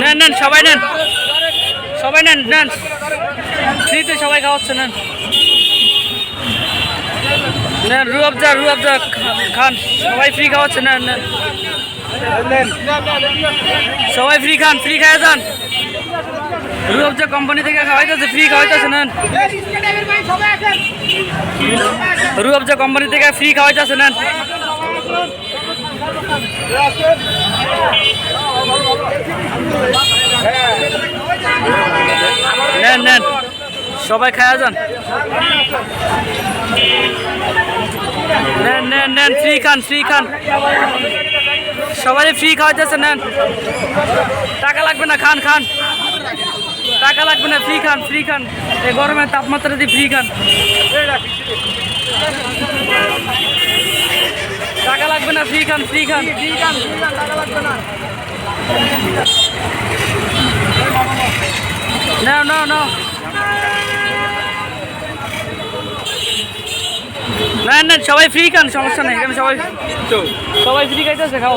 নেন নেন সবাই নেন সবাই নেন নেন ফ্রিতে সবাই খাওয়াচ্ছে নেন নেন রু আফজা রু আফজা খান সবাই ফ্রি খাওয়াচ্ছে নেন নেন সবাই ফ্রি খান ফ্রি খাওয়া যান রু আফজা কোম্পানি থেকে খাওয়াইতেছে ফ্রি খাওয়াইতেছে নেন রু আফজা কোম্পানি থেকে ফ্রি খাওয়াইতেছে নেন। নেন নেন। সবাই খাওয়া যান। নেন নেন নেন ফ্রি খান ফ্রি খান। সবাই ফ্রি খাওয়াইতেছে নেন। টাকা লাগবে না, খান খান। টাকা লাগবে না ফ্রি খান ফ্রি খান। এই গরমের তাপমাত্রা দিয়ে ফ্রি খান। টাকা লাগবে না ফ্রি খান ফ্রি খান। ফ্রি খান নাও নাও নাও। না না সবাই ফ্রি খান সমস্যা নেই এখানে সবাই সবাই ফ্রি খাইতেছে খাও।